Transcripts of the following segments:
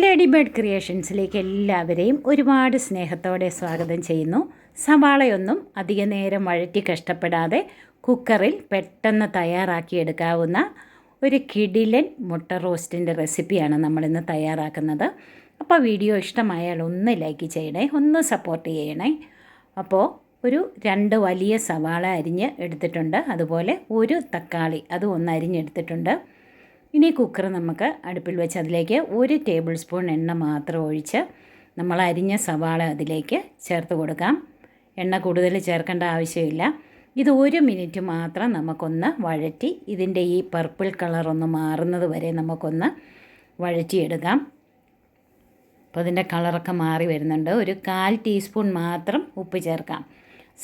Lady bird ക്രിയേഷൻസിലേക്ക് എല്ലാവരെയും ഒരുപാട് സ്നേഹത്തോടെ സ്വാഗതം ചെയ്യുന്നു. സവാളയൊന്നും അധിക നേരം വഴറ്റി കഷ്ടപ്പെടാതെ കുക്കറിൽ പെട്ടെന്ന് തയ്യാറാക്കിയെടുക്കാവുന്ന ഒരു കിടിലൻ മുട്ട റോസ്റ്റിന്റെ റെസിപ്പിയാണ് നമ്മളിന്ന് തയ്യാറാക്കുന്നത്. അപ്പോൾ വീഡിയോ ഇഷ്ടമായാൽ ഒന്ന് ലൈക്ക് ചെയ്യണേ ഒന്ന് സപ്പോർട്ട് ചെയ്യണേ. അപ്പോൾ ഒരു രണ്ട് വലിയ സവാള അരിഞ്ഞ് എടുത്തിട്ടുണ്ട്. അതുപോലെ ഒരു തക്കാളി അതും ഒന്ന് അരിഞ്ഞെടുത്തിട്ടുണ്ട്. ഇനി കുക്കർ നമുക്ക് അടുപ്പിൽ വെച്ച് അതിലേക്ക് ഒരു ടേബിൾ സ്പൂൺ എണ്ണ മാത്രം ഒഴിച്ച് നമ്മൾ അരിഞ്ഞ സവാള അതിലേക്ക് ചേർത്ത് കൊടുക്കാം. എണ്ണ കൂടുതൽ ചേർക്കേണ്ട ആവശ്യമില്ല. ഇത് ഒരു മിനിറ്റ് മാത്രം നമുക്കൊന്ന് വഴറ്റി ഇതിന്റെ ഈ പർപ്പിൾ കളർ ഒന്ന് മാറുന്നത് വരെ നമുക്കൊന്ന് വഴറ്റിയെടുക്കാം. അപ്പോൾ അതിന്റെ കളറൊക്കെ മാറി വരുന്നുണ്ട്. ഒരു കാൽ ടീസ്പൂൺ മാത്രം ഉപ്പ് ചേർക്കാം.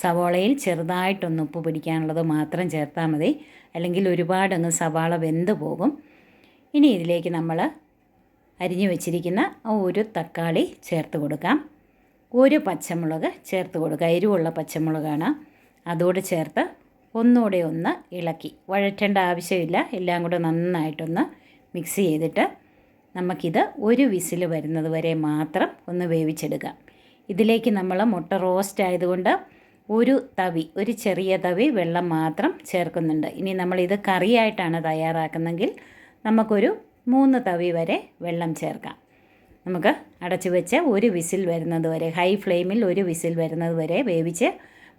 സവാളയിൽ ചെറുതായിട്ടൊന്ന് ഉപ്പ് പിടിക്കാനുള്ളത് മാത്രം ചേർത്താൽ മതി. അല്ലെങ്കിൽ ഒരുപാടങ്ങ് സവാള വെന്ത് പോകും. ഇനി ഇതിലേക്ക് നമ്മൾ അരിഞ്ഞു വെച്ചിരിക്കുന്ന ഒരു തക്കാളി ചേർത്ത് കൊടുക്കാം. ഒരു പച്ചമുളക് ചേർത്ത് കൊടുക്കുക. എരിവുള്ള പച്ചമുളകാണ്. അതോട് ചേർത്ത് ഒന്നുകൂടെ ഒന്ന് ഇളക്കി. വഴറ്റേണ്ട ആവശ്യമില്ല. എല്ലാം കൂടെ നന്നായിട്ടൊന്ന് മിക്സ് ചെയ്തിട്ട് നമുക്കിത് ഒരു വിസിൽ വരുന്നത് വരെ മാത്രം ഒന്ന് വേവിച്ചെടുക്കാം. ഇതിലേക്ക് നമ്മൾ മുട്ട റോസ്റ്റ് ആയതുകൊണ്ട് ഒരു തവി ഒരു ചെറിയ തവി വെള്ളം മാത്രം ചേർക്കുന്നുണ്ട്. ഇനി നമ്മളിത് കറിയായിട്ടാണ് തയ്യാറാക്കുന്നെങ്കിൽ നമുക്കൊരു മൂന്ന് തവി വരെ വെള്ളം ചേർക്കാം. നമുക്ക് അടച്ചു വെച്ച് ഒരു വിസിൽ വരുന്നത് വരെ ഹൈ ഫ്ലെയിമിൽ ഒരു വിസിൽ വരുന്നത് വരെ വേവിച്ച്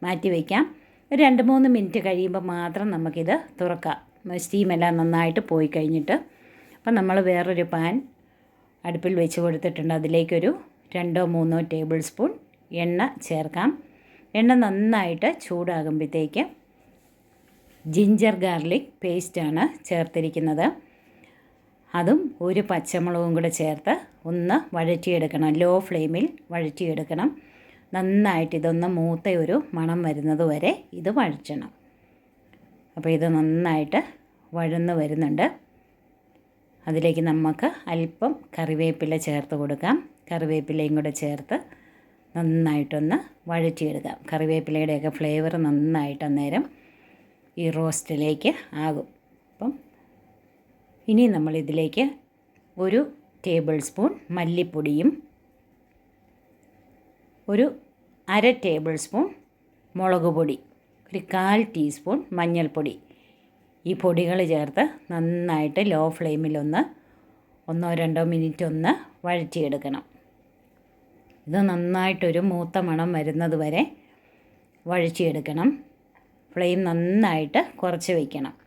മാറ്റി വയ്ക്കാം ഒരു രണ്ട് മൂന്ന് മിനിറ്റ് കഴിയുമ്പോൾ മാത്രം നമുക്കിത് തുറക്കാം. സ്റ്റീമെല്ലാം നന്നായിട്ട് പോയി കഴിഞ്ഞിട്ട്. അപ്പം നമ്മൾ വേറൊരു പാൻ അടുപ്പിൽ വെച്ച് കൊടുത്തിട്ടുണ്ട്. അതിലേക്കൊരു രണ്ടോ മൂന്നോ ടേബിൾ സ്പൂൺ എണ്ണ ചേർക്കാം. എണ്ണ നന്നായിട്ട് ചൂടാകുമ്പോഴത്തേക്ക് ജിഞ്ചർ ഗാർലിക് പേസ്റ്റാണ് ചേർത്തിരിക്കുന്നത്. അതും ഒരു പച്ചമുളകും കൂടെ ചേർത്ത് ഒന്ന് വഴറ്റിയെടുക്കണം. ലോ ഫ്ലെയിമിൽ വഴറ്റിയെടുക്കണം. നന്നായിട്ട് ഇതൊന്ന് മൂത്ത ഒരു മണം വരുന്നത് വരെ ഇത് വഴറ്റണം. അപ്പോൾ ഇത് നന്നായിട്ട് വഴന്ന് വരുന്നുണ്ട്. അതിലേക്ക് നമുക്ക് അല്പം കറിവേപ്പില ചേർത്ത് കൊടുക്കാം. കറിവേപ്പിലയും കൂടെ ചേർത്ത് നന്നായിട്ടൊന്ന് വഴറ്റിയെടുക്കാം. കറിവേപ്പിലയുടെയൊക്കെ ഫ്ലേവർ നന്നായിട്ട് അന്നേരം ഈ റോസ്റ്റിലേക്ക് ആകും. ഇനി നമ്മൾ ഇതിലേക്ക് ഒരു ടേബിൾ സ്പൂൺ മല്ലിപ്പൊടിയും ഒരു അര ടേബിൾ സ്പൂൺ മുളക് പൊടി ഒരു കാൽ ടീസ്പൂൺ മഞ്ഞൾപ്പൊടി. ഈ പൊടികൾ ചേർത്ത് നന്നായിട്ട് ലോ ഫ്ലെയിമിലൊന്ന് ഒന്നോ രണ്ടോ മിനിറ്റ് ഒന്ന് വഴറ്റിയെടുക്കണം. ഇത് നന്നായിട്ടൊരു മൂത്ത മണം വരുന്നത് വരെ വഴച്ചിയെടുക്കണം ഫ്ലെയിം നന്നായിട്ട് കുറച്ച് വയ്ക്കണം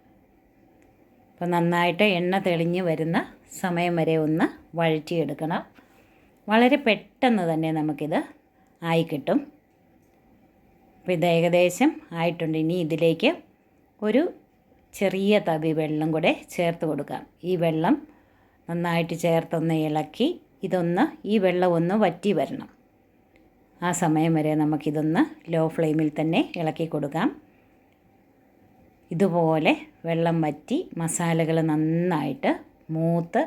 അപ്പോൾ നന്നായിട്ട് എണ്ണ തെളിഞ്ഞ് വരുന്ന സമയം വരെ ഒന്ന് വഴറ്റിയെടുക്കണം. വളരെ പെട്ടെന്ന് തന്നെ നമുക്കിത് ആയി കിട്ടും. അപ്പോൾ ഇത് ഏകദേശം ആയിട്ടുണ്ട്. ഇനി ഇതിലേക്ക് ഒരു ചെറിയ തവി വെള്ളം കൂടെ ചേർത്ത് കൊടുക്കാം. ഈ വെള്ളം നന്നായിട്ട് ചേർത്തൊന്ന് ഇളക്കി ഇതൊന്ന് ഈ വെള്ളം ഒന്ന് വറ്റി വരണം. ആ സമയം വരെ നമുക്കിതൊന്ന് ലോ ഫ്ലെയിമിൽ തന്നെ ഇളക്കി കൊടുക്കാം. ഇതുപോലെ വെള്ളം വറ്റി മസാലകൾ നന്നായിട്ട് മൂത്ത്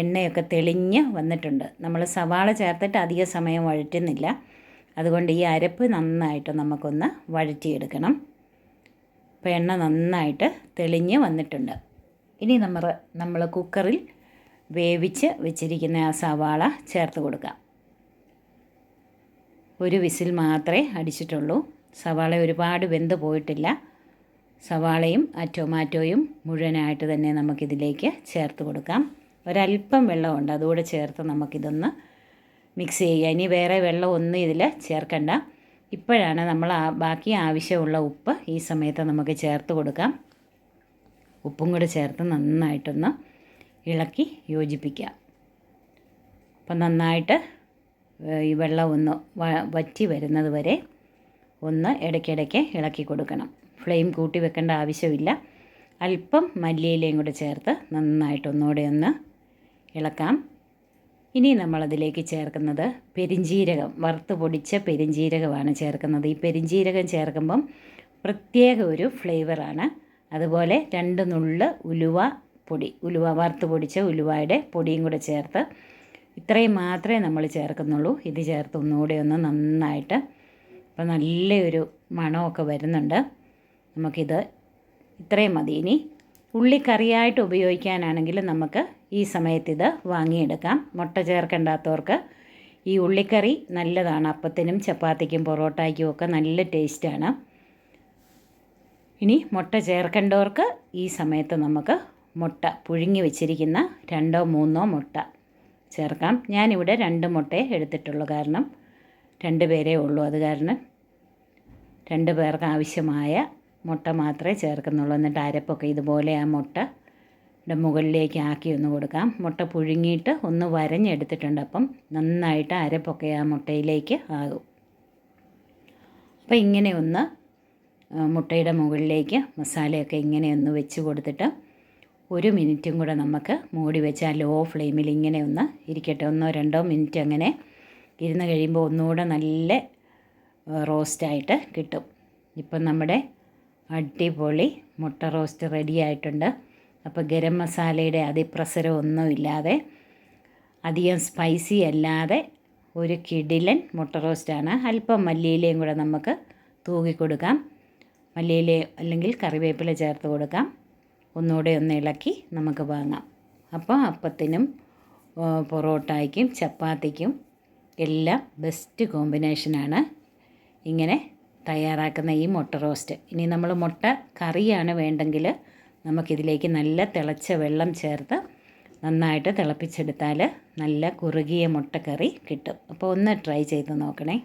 എണ്ണയൊക്കെ തെളിഞ്ഞ് വന്നിട്ടുണ്ട്. നമ്മൾ സവാള ചേർത്തിട്ട് അധിക സമയം വഴറ്റുന്നില്ല. അതുകൊണ്ട് ഈ അരപ്പ് നന്നായിട്ട് നമുക്കൊന്ന് വഴറ്റിയെടുക്കണം. അപ്പോൾ എണ്ണ നന്നായിട്ട് തെളിഞ്ഞ് വന്നിട്ടുണ്ട്. ഇനി നമ്മൾ നമ്മൾ കുക്കറിൽ വേവിച്ച് വെച്ചിരിക്കുന്ന ആ സവാള ചേർത്ത് കൊടുക്കാം. ഒരു വിസിൽ മാത്രമേ അടിച്ചിട്ടുള്ളൂ. സവാള ഒരുപാട് വെന്ത് പോയിട്ടില്ല. സവാളയും ആ ടൊമാറ്റോയും മുഴുവനായിട്ട് തന്നെ നമുക്കിതിലേക്ക് ചേർത്ത് കൊടുക്കാം. ഒരല്പം വെള്ളമുണ്ട് അതുകൂടെ ചേർത്ത് നമുക്കിതൊന്ന് മിക്സ് ചെയ്യുക. ഇനി വേറെ വെള്ളം ഒന്നും ഇതിൽ ചേർക്കണ്ട. ഇപ്പോഴാണ് നമ്മൾ ബാക്കി ആവശ്യമുള്ള ഉപ്പ് ഈ സമയത്ത് നമുക്ക് ചേർത്ത് കൊടുക്കാം. ഉപ്പും കൂടെ ചേർത്ത് നന്നായിട്ടൊന്ന് ഇളക്കി യോജിപ്പിക്കുക. അപ്പം നന്നായിട്ട് ഈ വെള്ളം ഒന്ന് വറ്റി വരുന്നത് വരെ ഒന്ന് ഇടയ്ക്കിടയ്ക്ക് ഇളക്കി കൊടുക്കണം. ഫ്ലെയിം കൂട്ടി വെക്കേണ്ട ആവശ്യമില്ല. അല്പം മല്ലിയിലയും കൂടെ ചേർത്ത് നന്നായിട്ട് ഒന്നുകൂടെ ഒന്ന് ഇളക്കാം. ഇനി നമ്മളതിലേക്ക് ചേർക്കുന്നത് പെരിഞ്ജീരകം വറുത്ത് പൊടിച്ച പെരിഞ്ജീരകമാണ് ചേർക്കുന്നത്. ഈ പെരിഞ്ജീരകം ചേർക്കുമ്പം പ്രത്യേക ഒരു ഫ്ലേവറാണ്. അതുപോലെ രണ്ട് നുള്ള് ഉലുവ പൊടി ഉലുവ വറുത്ത് പൊടിച്ച ഉലുവയുടെ പൊടിയും കൂടെ ചേർത്ത് ഇത്രയും മാത്രമേ നമ്മൾ ചേർക്കുന്നുള്ളൂ. ഇത് ചേർത്ത് ഒന്നുകൂടെ ഒന്ന് നന്നായിട്ട്. അപ്പോൾ നല്ലൊരു മണമൊക്കെ വരുന്നുണ്ട്. നമുക്കിത് ഇത്രയും മതി. ഇനി ഉള്ളിക്കറിയായിട്ട് ഉപയോഗിക്കാനാണെങ്കിൽ നമുക്ക് ഈ സമയത്ത് ഇത് വാങ്ങിയെടുക്കാം. മുട്ട ചേർക്കേണ്ടാത്തവർക്ക് ഈ ഉള്ളിക്കറി നല്ലതാണ്. അപ്പത്തിനും ചപ്പാത്തിക്കും പൊറോട്ടയ്ക്കും ഒക്കെ നല്ല ടേസ്റ്റാണ്. ഇനി മുട്ട ചേർക്കേണ്ടവർക്ക് ഈ സമയത്ത് നമുക്ക് മുട്ട പുഴുങ്ങി വെച്ചിരിക്കുന്ന രണ്ടോ മൂന്നോ മുട്ട ചേർക്കാം. ഞാനിവിടെ രണ്ട് മുട്ടയെ എടുത്തിട്ടുള്ളൂ കാരണം രണ്ട് പേരേ ഉള്ളൂ. അത് കാരണം രണ്ട് പേർക്ക് ആവശ്യമായ മുട്ട മാത്രമേ ചേർക്കുന്നുള്ളൂ. എന്നിട്ട് അരപ്പൊക്കെ ഇതുപോലെ ആ മുട്ട മുകളിലേക്ക് ആക്കി ഒന്ന് കൊടുക്കാം. മുട്ട പുഴുങ്ങിയിട്ട് ഒന്ന് വരഞ്ഞെടുത്തിട്ടുണ്ട്. അപ്പം നന്നായിട്ട് അരപ്പൊക്കെ ആ മുട്ടയിലേക്ക് ആകും. അപ്പം ഇങ്ങനെ ഒന്ന് മുട്ടയുടെ മുകളിലേക്ക് മസാലയൊക്കെ ഇങ്ങനെ ഒന്ന് വെച്ച് കൊടുത്തിട്ട് ഒരു മിനിറ്റും കൂടെ നമുക്ക് മൂടി വെച്ച് ആ ലോ ഫ്ലെയിമിൽ ഇങ്ങനെ ഒന്ന് ഇരിക്കട്ടെ. ഒന്നോ രണ്ടോ മിനിറ്റ് അങ്ങനെ ഇരുന്ന് കഴിയുമ്പോൾ ഒന്നുകൂടെ നല്ല റോസ്റ്റായിട്ട് കിട്ടും. ഇപ്പം നമ്മുടെ അടിപൊളി മുട്ട റോസ്റ്റ് റെഡി ആയിട്ടുണ്ട്. അപ്പോൾ ഗരം മസാലയുടെ അതിപ്രസരം ഒന്നുമില്ലാതെ അധികം സ്പൈസി അല്ലാതെ ഒരു കിടിലൻ മുട്ട റോസ്റ്റാണ് അല്പം മല്ലിയിലയും കൂടെ നമുക്ക് തൂകി കൊടുക്കാം. മല്ലിയില അല്ലെങ്കിൽ കറിവേപ്പില ചേർത്ത് കൊടുക്കാം. ഒന്നുകൂടെ ഒന്ന് ഇളക്കി നമുക്ക് വാങ്ങാം. അപ്പോൾ അപ്പത്തിനും പൊറോട്ടയ്ക്കും ചപ്പാത്തിക്കും എല്ലാം ബെസ്റ്റ് കോമ്പിനേഷനാണ് ഇങ്ങനെ തയ്യാറാക്കുന്ന ഈ മുട്ട റോസ്റ്റ് ഇനി നമ്മൾ മുട്ട കറിയാണ് വേണ്ടെങ്കിൽ നമുക്കിതിലേക്ക് നല്ല തിളച്ച വെള്ളം ചേർത്ത് നന്നായിട്ട് തിളപ്പിച്ചെടുത്താൽ നല്ല കുറുകിയ മുട്ടക്കറി കിട്ടും. അപ്പോൾ ഒന്ന് ട്രൈ ചെയ്ത് നോക്കണേ.